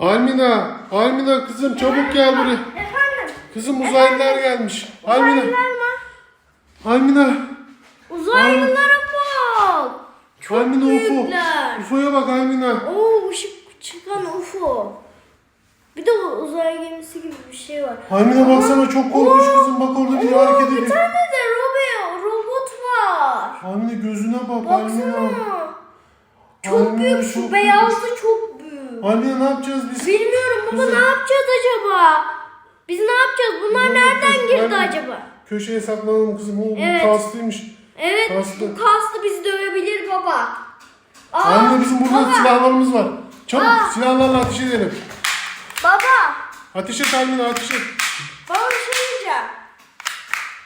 Almina, Almina kızım çabuk gel buraya. Efendim? Kızım uzaylılar gelmiş. Almina, Uzaylılar mı? Almina. Uzaylılara bak. Çok Almina UFO. büyükler. UFO'ya bak Almina. Oo ışık çıkan UFO. Bir de o uzay gemisi gibi bir şey var. Almina baksana çok korkmuş kızım. Bak orada bir Oo, hareket bir ediyor. tane de robot, robot var. Almina gözüne bak Almina. Baksana. Çok Almina, büyük. çok Şu büyük. beyazlı çok Almina ne yapacağız biz? Bilmiyorum baba Kızım. ne yapacağız acaba? Biz ne yapacağız? Bunlar Bilmiyorum nereden kızım, girdi acaba? Köşeye saklanalım kızım. O Evet. kaslıymış. Evet Kaslı. bu kaslı bizi dövebilir baba. Aa, Almina bizim burada baba, silahlarımız var. Çabuk Aa. silahlarla ateş edelim. Baba. Ateş et Almina ateş et. Baba bir şey diyeceğim.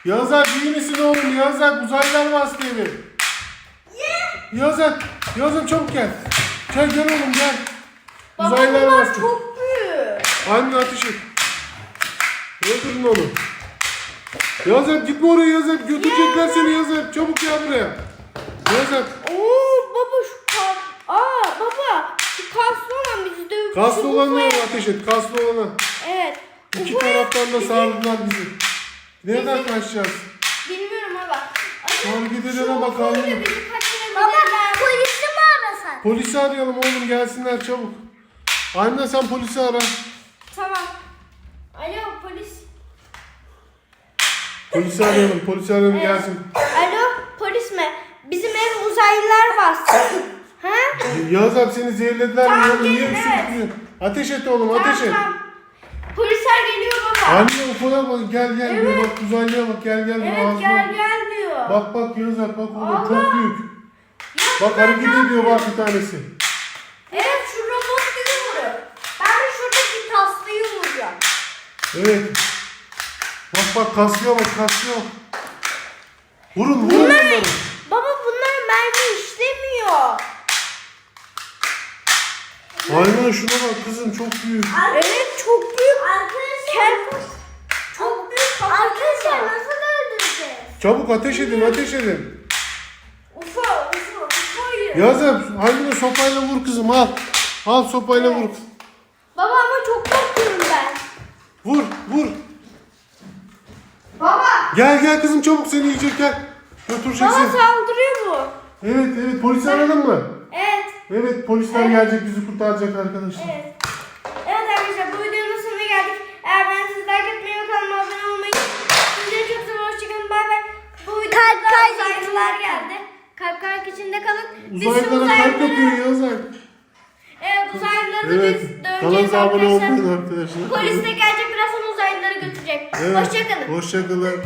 Yağız Alp iyi misin oğlum? Yağız Alp uzaylılar bastı evi. Yağız Alp, Yağız Alp çabuk gel. Gel gel oğlum gel. Baba Uzaylılar bastı. çok büyük. Almina ateş et. Öldürün onu. Yağız Alp gitme oraya Yağız Alp. Götürecekler seni Yağız Alp. Çabuk gel buraya. Yağız Alp. Oo baba şu kas. Aa baba şu kaslı olan bizi dövüp Kaslı olanlara ateş et. Kaslı olana. Evet. İki UFO'ya- taraftan da bizi- sardılar bizi. Nereden kaçacağız? Bilmiyorum baba. Tamam gidelim Şu bak UFO'yla Almina. bizi kaçırabilirler. Baba polisi mi arasan? Polisi arayalım oğlum gelsinler çabuk. Almina sen polisi ara. Tamam. Alo polis. Polisi arayalım. Polisi arayalım gelsin. Alo polis mi? Bizim ev uzaylılar bastı. ha? Yağız abi seni zehirlediler mi? Tamam? Niye gelin, evet. Ateş et oğlum ateş et. Tamam. Polisler geliyor baba. Anne ufoya bak gel gel Evet. bak uzaylıya bak gel gel. Evet ağzına. gel gel diyor. Bak bak Yağız abi bak oğlum Allah. çok büyük. Bak hareket ediyor bak bir tanesi. Evet şu robot gibi vuruyor. Ben de şuradaki taslıyı vuracağım. Evet. Bak bak kaslıyor bak kaslıyor. Vurun vurun Bunlar, bunları. baba bunlar mermi işlemiyor. Aynen şuna bak kızım çok büyük. Evet çok büyük. Arkadaşlar. Çok büyük. Arkadaşlar nasıl öldüreceğiz? Çabuk ateş edin ateş edin. Ufo, ufoyu. Yağız abi Almina sopayla vur kızım al. Al sopayla vur. Baba ama çok Gel gel kızım çabuk seni yiyecek gel. Baba Götüreceksin. saldırıyor bu. Evet evet polisi aradın mı? Evet. Evet polisler Evet. gelecek bizi kurtaracak arkadaşlar. Evet. Evet arkadaşlar bu videonun sonuna geldik. Eğer ben sizi like etmeyi ve kanalıma abone olmayı sizleri çok seviyorum. Hoşçakalın. Bay bay. Bu videoda uzaylılar geldi. Kalp kalp içinde kalın. Biz şu Uzaylılara kalp yapıyor Yağız abi. Evet uzaylıları Evet. biz döveceğiz Kanalımıza abone arkadaşlar. olmayın arkadaşlar. Polis de gelecek birazdan uzaylıları götürecek. Evet. Hoşçakalın. Hoşçakalın.